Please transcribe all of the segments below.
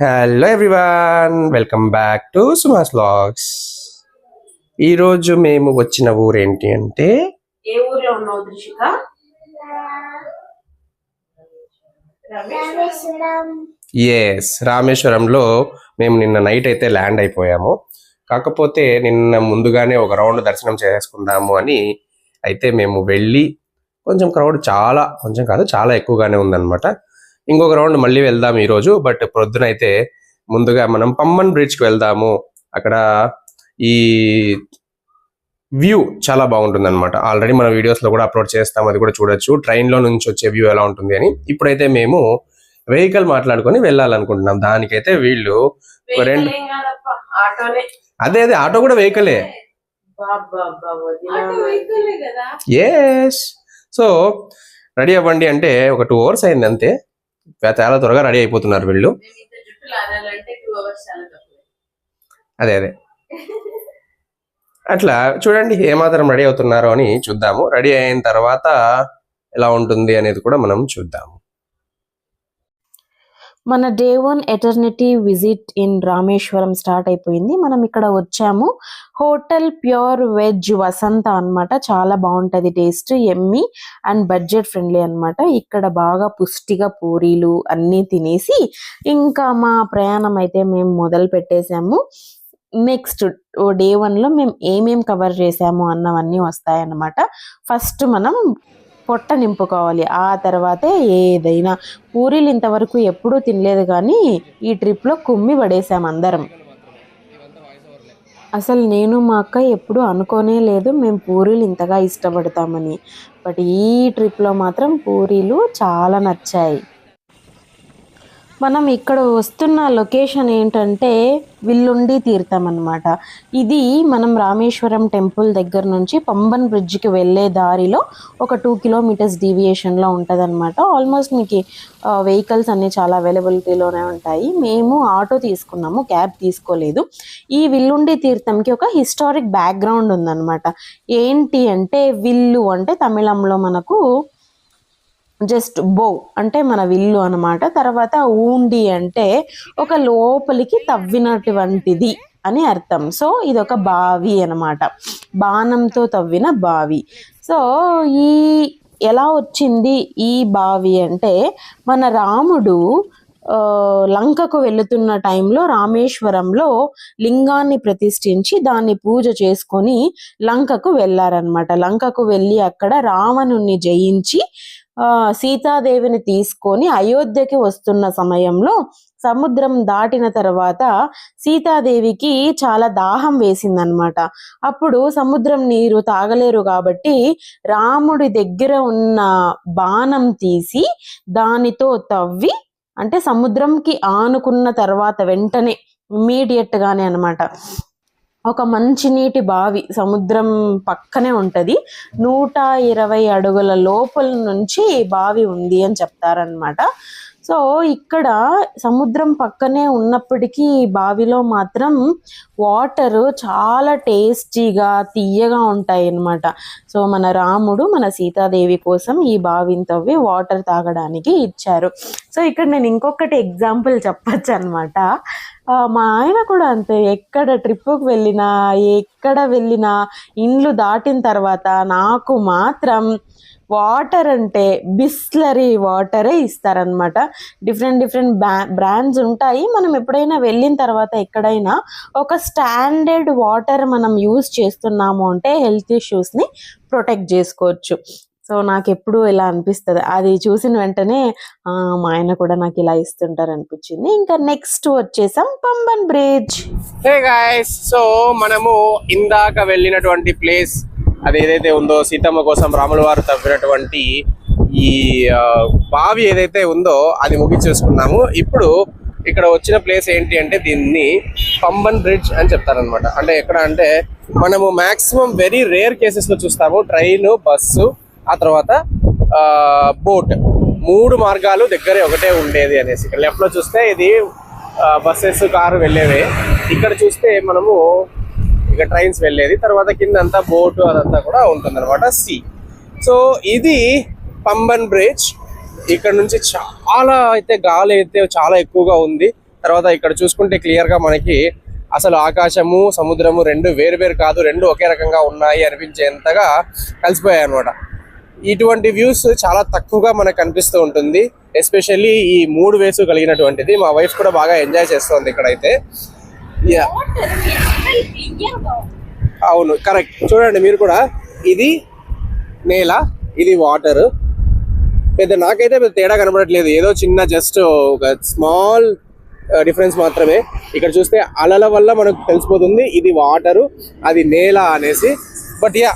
Hello everyone welcome back to Suma's vlogs ఈరోజు మేము వచ్చిన ఊరేంటి అంటే? ఏ ఊర్లో ఉన్నావు దృషిక ఎస్ రామేశ్వరంలో మేము నిన్న నైట్ అయితే ల్యాండ్ అయిపోయాము. కాకపోతే నిన్న ముందుగానే ఒక రౌండ్ దర్శనం చేసుకుందాము అని అయితే మేము వెళ్ళి కొంచెం క్రౌడ్ చాలా కొంచెం కాదు చాలా ఎక్కువగానే ఉందన్నమాట. ఇంకొక రౌండ్ మళ్ళీ వెళ్దాం ఈరోజు. బట్ ప్రొద్దున అయితే ముందుగా మనం పమ్మన్ బ్రిడ్జ్కి వెళ్దాము. అక్కడ ఈ వ్యూ చాలా బాగుంటుంది అనమాట ఆల్రెడీ మన వీడియోస్లో కూడా అప్లోడ్ చేస్తాం. అది కూడా చూడొచ్చు. ట్రైన్లో నుంచి వచ్చే వ్యూ ఎలా ఉంటుంది అని. ఇప్పుడైతే మేము వెహికల్ మాట్లాడుకొని వెళ్ళాలనుకుంటున్నాం. దానికైతే వీళ్ళు రెండు- ఏం అదే అదే. ఆటో కూడా వెహికలే. ఎస్ సో రెడీ అవ్వండి అంటే ఒక టూ అవర్స్ అయింది అంతే. చాలా త్వరగా రెడీ అయిపోతున్నారు వీళ్ళు. అదే అదే. అట్లా చూడండి ఏమాత్రం రెడీ అవుతున్నారో అని చూద్దాము. రెడీ అయిన తర్వాత ఎలా ఉంటుంది అనేది కూడా మనం చూద్దాము. మన day one eternity visit in Rameswaram start అయిపోయింది. మనం ఇక్కడ వచ్చాము. హోటల్ ప్యూర్ వెజ్ వసంత అన్నమాట. చాలా బాగుంటుంది. Taste yummy and budget friendly అనమాట ఇక్కడ బాగా పుష్టిగా పూరీలు అన్నీ తినేసి ఇంకా మా ప్రయాణం అయితే మేము మొదలు పెట్టేశాము. నెక్స్ట్ డే వన్లో మేము ఏమేం కవర్ చేసాము అన్నవన్నీ వస్తాయన్నమాట. ఫస్ట్ మనం పొట్ట నింపుకోవాలి. ఆ తర్వాతే ఏదైనా పూరీలు ఇంతవరకు ఎప్పుడూ తినలేదు కానీ ఈ ట్రిప్లో కుమ్మి పడేసాం అందరం. అసలు నేను మా అక్క ఎప్పుడు అనుకోనే లేదు మేము పూరీలు ఇంతగా ఇష్టపడతామని. బట్ ఈ ట్రిప్లో మాత్రం పూరీలు చాలా నచ్చాయి. మనం ఇక్కడ వస్తున్న లొకేషన్ ఏంటంటే విల్లుండి తీర్థం అనమాట ఇది మనం రామేశ్వరం టెంపుల్ దగ్గర నుంచి పంబన్ బ్రిడ్జ్కి వెళ్ళే దారిలో ఒక టూ కిలోమీటర్స్ డీవియేషన్లో ఉంటుంది అనమాట ఆల్మోస్ట్ మీకు వెహికల్స్ అన్నీ చాలా అవైలబిలిటీలోనే ఉంటాయి. మేము ఆటో తీసుకున్నాము క్యాబ్ తీసుకోలేదు. ఈ విల్లుండి తీర్థంకి ఒక హిస్టారిక్ బ్యాక్గ్రౌండ్ ఉందన్నమాట. ఏంటి అంటే విల్లు అంటే తమిళంలో మనకు జస్ట్ బో అంటే మన విల్లు అనమాట తర్వాత ఊండి అంటే ఒక లోపలికి తవ్వినటువంటిది అని అర్థం. సో ఇది ఒక బావి అనమాట బాణంతో తవ్విన బావి. సో ఈ ఎలా వచ్చింది ఈ బావి అంటే మన రాముడు లంకకు వెళుతున్న టైంలో రామేశ్వరంలో లింగాన్ని ప్రతిష్ఠించి దాన్ని పూజ చేసుకొని లంకకు వెళ్ళారనమాట లంకకు వెళ్ళి అక్కడ రావణుణ్ణి జయించి సీతాదేవిని తీసుకొని అయోధ్యకి వస్తున్న సమయంలో సముద్రం దాటిన తర్వాత సీతాదేవికి చాలా దాహం వేసిందనమాట అప్పుడు సముద్రం నీరు తాగలేరు కాబట్టి రాముడి దగ్గర ఉన్న బాణం తీసి దానితో తవ్వి అంటే సముద్రంకి ఆనుకున్న తర్వాత వెంటనే ఇమ్మీడియట్ గానే ఒక మంచి నీటి బావి సముద్రం పక్కనే ఉంటది. నూట ఇరవై అడుగుల లోపల నుంచి బావి ఉంది అని చెప్తారనమాట సో ఇక్కడ సముద్రం పక్కనే ఉన్నప్పటికీ ఈ బావిలో మాత్రం వాటర్ చాలా టేస్టీగా తీయగా ఉంటాయి అన్నమాట సో మన రాముడు మన సీతాదేవి కోసం ఈ బావిని తవ్వి వాటర్ తాగడానికి ఇచ్చారు. సో ఇక్కడ నేను ఇంకొకటి ఎగ్జాంపుల్ చెప్పచ్చు అనమాట మా ఆయన కూడా అంతే ఎక్కడ ట్రిప్పుకి వెళ్ళినా ఎక్కడ వెళ్ళినా ఇండ్లు దాటిన తర్వాత నాకు మాత్రం వాటర్ అంటే బిస్లరీ వాటరే ఇస్తారనమాట డిఫరెంట్ డిఫరెంట్ బ్రాండ్స్ ఉంటాయి. మనం ఎప్పుడైనా వెళ్ళిన తర్వాత ఎక్కడైనా ఒక స్టాండర్డ్ వాటర్ మనం యూస్ చేస్తున్నాము అంటే హెల్త్ ఇష్యూస్ని ప్రొటెక్ట్ చేసుకోవచ్చు. సో నాకు ఎప్పుడు ఇలా అనిపిస్తుంది. అది చూసిన వెంటనే ఆ, మా ఆయన కూడా నాకు ఇలా ఇస్తుంటారు అనిపించింది ఇంకా నెక్స్ట్ వచ్చేసాం పంబన్ బ్రిడ్జ్. సో మనము ఇందాక వెళ్ళినటువంటి ప్లేస్ అది ఏదైతే ఉందో సీతమ్మ కోసం రాముల వారు తవ్వినటువంటి ఈ బావి ఏదైతే ఉందో అది ముగించేసుకున్నాము. ఇప్పుడు ఇక్కడ వచ్చిన ప్లేస్ ఏంటి అంటే దీన్ని పంబన్ బ్రిడ్జ్ అని చెప్తారనమాట అంటే ఎక్కడ అంటే మనము మాక్సిమం వెరీ రేర్ కేసెస్లో చూస్తాము. ట్రైన్ బస్సు ఆ తర్వాత బోట్. మూడు మార్గాలు దగ్గరే ఒకటే ఉండేది అనేసి. ఇక్కడ లెఫ్ట్లో చూస్తే ఇది బస్సెస్ కారు వెళ్ళేవి. ఇక్కడ చూస్తే మనము ఇక ట్రైన్స్ వెళ్ళేది. తర్వాత కింద అంతా బోటు అదంతా కూడా ఉంటుంది అనమాట సి సో ఇది పంబన్ బ్రిడ్జ్ ఇక్కడ నుంచి చాలా అయితే గాలి అయితే చాలా ఎక్కువగా ఉంది. తర్వాత ఇక్కడ చూసుకుంటే క్లియర్గా మనకి అసలు ఆకాశము సముద్రము రెండు వేరు వేరు కాదు రెండు ఒకే రకంగా ఉన్నాయి అనిపించేంతగా కలిసిపోయాయి అనమాట ఇటువంటి వ్యూస్ చాలా తక్కువగా మనకు కనిపిస్తూ ఉంటుంది. ఎస్పెషల్లీ ఈ మూడు వేసు కలిగినటువంటిది. మా వైఫ్ కూడా బాగా ఎంజాయ్ చేస్తుంది ఇక్కడైతే. యా అవును కరెక్ట్ చూడండి మీరు కూడా. ఇది నేల ఇది వాటర్ పెద్ద నాకైతే పెద్ద తేడా కనబడట్లేదు. ఏదో చిన్న జస్ట్ ఒక స్మాల్ డిఫరెన్స్ మాత్రమే. ఇక్కడ చూస్తే అలల వల్ల మనకు తెలిసిపోతుంది ఇది వాటరు అది నేల అనేసి. బట్ యా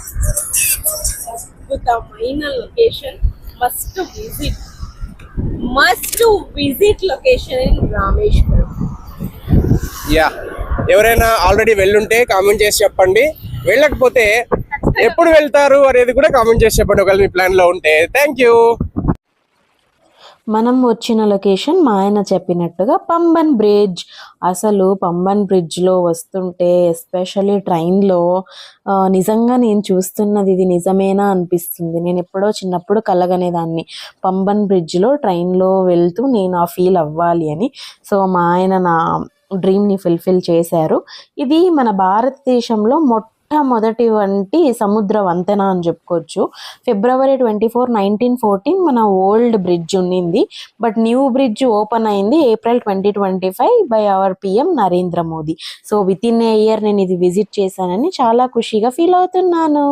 అద్భుతమైన location must visit must visit location in Rameswaram ya ఎవరైనా ఆల్రెడీ వెళ్ళుంటే కామెంట్ చేసి చెప్పండి. వెళ్ళకపోతే ఎప్పుడు వెళ్తారు అనేది కూడా కామెంట్ చేసి చెప్పండి. ఒకవేళ మీ ప్లాన్లో ఉంటే. థ్యాంక్ యూ మనం వచ్చిన లొకేషన్ మా ఆయన చెప్పినట్టుగా పంబన్ బ్రిడ్జ్. అసలు పంబన్ బ్రిడ్జ్లో వస్తుంటే ఎస్పెషల్లీ ట్రైన్లో నిజంగా నేను చూస్తున్నది ఇది నిజమేనా అనిపిస్తుంది. నేను ఎప్పుడో చిన్నప్పుడు కలగనేదాన్ని. పంబన్ బ్రిడ్జ్లో ట్రైన్లో వెళ్తూ నేను ఆ ఫీల్ అవ్వాలి అని. సో మా ఆయన నా డ్రీమ్ని ఫుల్ఫిల్ చేశారు. ఇది మన భారతదేశంలో మొట్టమొదటి వంటి సముద్ర వంతెన అని చెప్పుకోవచ్చు. February twenty four nineteen fourteen మన ఓల్డ్ బ్రిడ్జ్ ఉండింది బట్ న్యూ బ్రిడ్జ్ ఓపెన్ అయింది April twenty twenty five by our PM Narendra Modi. So with in a year నేను ఇది విజిట్ చేశానని చాలా ఖుషిగా ఫీల్ అవుతున్నాను.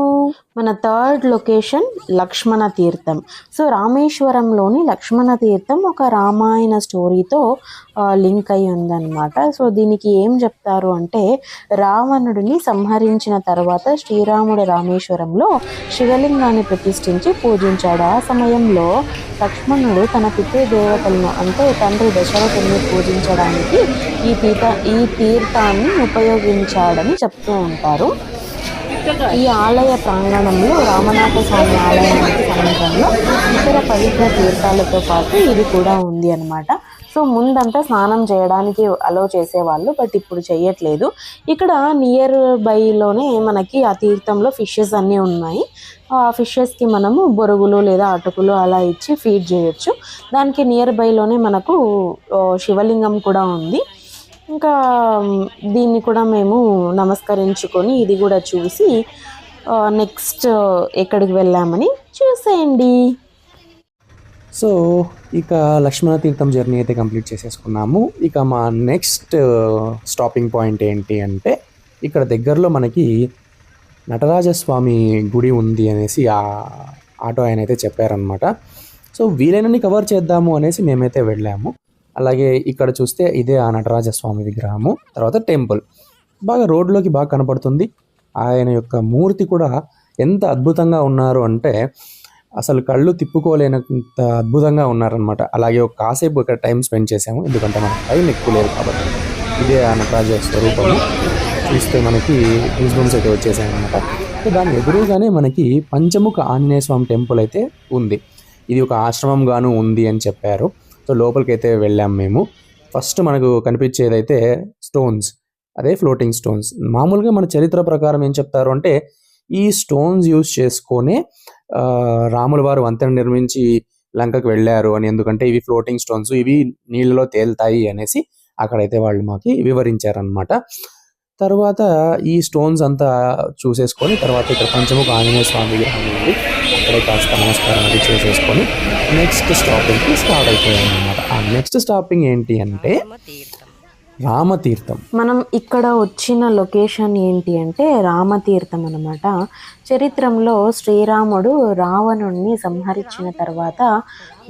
మన థర్డ్ లొకేషన్ లక్ష్మణ తీర్థం. సో రామేశ్వరంలోని లక్ష్మణ తీర్థం ఒక రామాయణ స్టోరీతో లింక్ అయి ఉందన్నమాట. సో దీనికి ఏం చెప్తారు అంటే రావణుడిని సంహరించిన తర్వాత శ్రీరాముడు రామేశ్వరంలో శివలింగాన్ని ప్రతిష్ఠించి పూజించాడు. ఆ సమయంలో లక్ష్మణుడు తన పితృదేవతలను అంటే తండ్రి దశరథుని పూజించడానికి ఈ తీర్థ ఈ తీర్థాన్ని ఉపయోగించాడని చెప్తూ ఉంటారు. ఈ ఆలయ ప్రాంగణంలో రామనాథ స్వామి ఆలయానికి సమీపంలో ఇతర పవిత్ర తీర్థాలతో పాటు ఇది కూడా ఉంది అన్నమాట. సో ముందంతా స్నానం చేయడానికి అలో చేసేవాళ్ళు బట్ ఇప్పుడు చేయట్లేదు ఇక్కడ నియర్ బైలోనే మనకి ఆ తీర్థంలో ఫిషెస్ అన్నీ ఉన్నాయి. ఆ ఫిషెస్కి మనము బొరుగులు లేదా అటుకులు అలా ఇచ్చి ఫీడ్ చేయొచ్చు. దానికి నియర్ బైలోనే మనకు శివలింగం కూడా ఉంది. ఇంకా దీన్ని కూడా మేము నమస్కరించుకొని ఇది కూడా చూసి నెక్స్ట్ ఎక్కడికి వెళ్ళామని చూసేయండి. సో ఇక లక్ష్మణ తీర్థం జర్నీ అయితే కంప్లీట్ చేసేసుకున్నాము. ఇక మా నెక్స్ట్ స్టాపింగ్ పాయింట్ ఏంటి అంటే ఇక్కడ దగ్గరలో మనకి నటరాజస్వామి గుడి ఉంది అనేసి ఆ ఆటో ఆయన అయితే చెప్పారనమాట సో వీలైనన్ని కవర్ చేద్దాము అనేసి మేమైతే వెళ్ళాము. అలాగే ఇక్కడ చూస్తే ఇదే ఆ నటరాజస్వామి విగ్రహము తర్వాత టెంపుల్. బాగా రోడ్లోకి బాగా కనపడుతుంది. ఆయన యొక్క మూర్తి కూడా ఎంత అద్భుతంగా ఉన్నారు అంటే అసలు కళ్ళు తిప్పుకోలేనంత అద్భుతంగా ఉన్నారనమాట అలాగే ఒక కాసేపు ఇక్కడ టైం స్పెండ్ చేసాము ఎందుకంటే మనకు టైం ఎక్కువ లేదు కాబట్టి. ఇదే ఆ నటరాజ స్వరూపము. చూస్తే మనకి గూస్ అయితే వచ్చేసాయి అనమాట దాని ఎదురుగానే మనకి పంచముఖ ఆంజనేయ స్వామి టెంపుల్ అయితే ఉంది. ఇది ఒక ఆశ్రమం గాను ఉంది అని చెప్పారు. సో లోపలికి అయితే వెళ్ళాం మేము. ఫస్ట్ మనకు కనిపించేదైతే స్టోన్స్ అదే ఫ్లోటింగ్ స్టోన్స్. మామూలుగా మన చరిత్ర ప్రకారం ఏం చెప్తారు అంటే ఈ స్టోన్స్ యూజ్ చేసుకొని ఆ, రాముల వారు వంతెన నిర్మించి లంకకు వెళ్ళారు అని ఎందుకంటే ఇవి ఫ్లోటింగ్ స్టోన్స్ ఇవి నీళ్ళలో తేలుతాయి అనేసి అక్కడైతే వాళ్ళు మాకు వివరించారనమాట తర్వాత ఈ స్టోన్స్ అంతా చూసేసుకొని తర్వాత ఇక్కడ పంచముఖ ఆంజనేయ స్వామి విగ్రహం ఉంది. అక్కడే కాస్త నమస్కారం అది చేసేసుకొని నెక్స్ట్ స్టాపింగ్కి స్టార్ట్ అయిపోయాను అనమాట ఆ నెక్స్ట్ స్టాపింగ్ ఏంటి అంటే రామతీర్థం. మనం ఇక్కడ వచ్చిన లొకేషన్ ఏంటి అంటే రామతీర్థం అనమాట చరిత్రలో శ్రీరాముడు రావణుణ్ణి సంహరించిన తర్వాత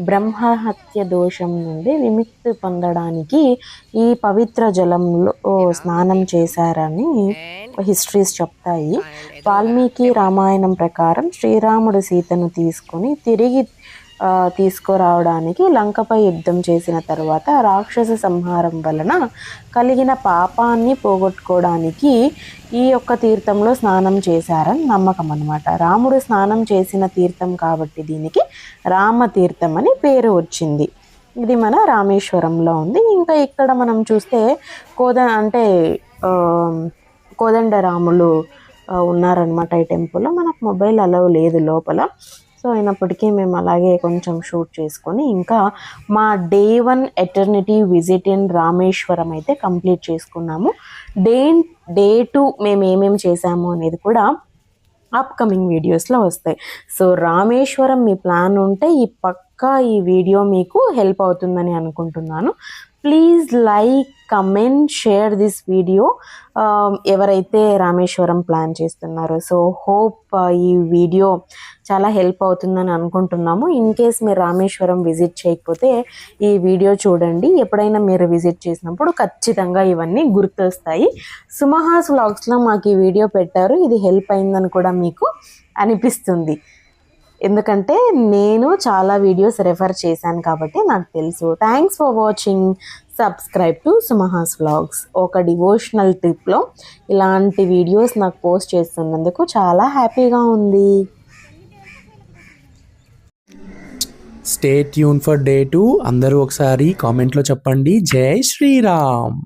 బ్రహ్మహత్య దోషం నుండి విముక్తి పొందడానికి ఈ పవిత్ర జలంలో స్నానం చేశారని హిస్టరీస్ చెప్తాయి. వాల్మీకి రామాయణం ప్రకారం శ్రీరాముడు సీతను తీసుకొని తిరిగి తీసుకురావడానికి లంకపై యుద్ధం చేసిన తర్వాత రాక్షస సంహారం వలన కలిగిన పాపాన్ని పోగొట్టుకోవడానికి ఈ యొక్క తీర్థంలో స్నానం చేశారని నమ్మకం అనమాట రాముడు స్నానం చేసిన తీర్థం కాబట్టి దీనికి రామతీర్థం అని పేరు వచ్చింది. ఇది మన రామేశ్వరంలో ఉంది. ఇంకా ఇక్కడ మనం చూస్తే కోద అంటే కోదండరాములు ఉన్నారనమాట ఈ టెంపుల్లో. మనకు మొబైల్ అలవ్ లేదు లోపల. సో అయినప్పటికీ మేము అలాగే కొంచెం షూట్ చేసుకొని ఇంకా మా day one eternity visit in Rameswaram అయితే కంప్లీట్ చేసుకున్నాము. డే డే టూ మేము ఏమేమి చేసాము అనేది కూడా అప్కమింగ్ వీడియోస్లో వస్తాయి. సో రామేశ్వరం మీ ప్లాన్ ఉంటే ఈ పక్కా ఈ వీడియో మీకు హెల్ప్ అవుతుందని అనుకుంటున్నాను. Please like comment share this video ఎవరైతే రామేశ్వరం ప్లాన్ చేస్తున్నారో. సో హోప్ uh, ఈ వీడియో చాలా హెల్ప్ అవుతుందని అనుకుంటున్నాము. ఇన్ కేస్ మీరు రామేశ్వరం విజిట్ చేయకపోతే ఈ వీడియో చూడండి. ఎప్పుడైనా మీరు విజిట్ చేసినప్పుడు ఖచ్చితంగా ఇవన్నీ గుర్తొస్తాయి. సుమహాస్ వ్లాగ్స్లో మాకు ఈ వీడియో పెట్టారు. ఇది హెల్ప్ అయిందని కూడా మీకు అనిపిస్తుంది. ఎందుకంటే నేను చాలా వీడియోస్ రెఫర్ చేశాను కాబట్టి నాకు తెలుసు. Thanks for watching subscribe to Suma's vlogs ఒక డివోషనల్ ట్రిప్లో ఇలాంటి వీడియోస్ నాకు పోస్ట్ చేస్తున్నందుకు చాలా హ్యాపీగా ఉంది. Stay tune for day two అందరూ ఒకసారి కామెంట్లో చెప్పండి. జై శ్రీరామ్.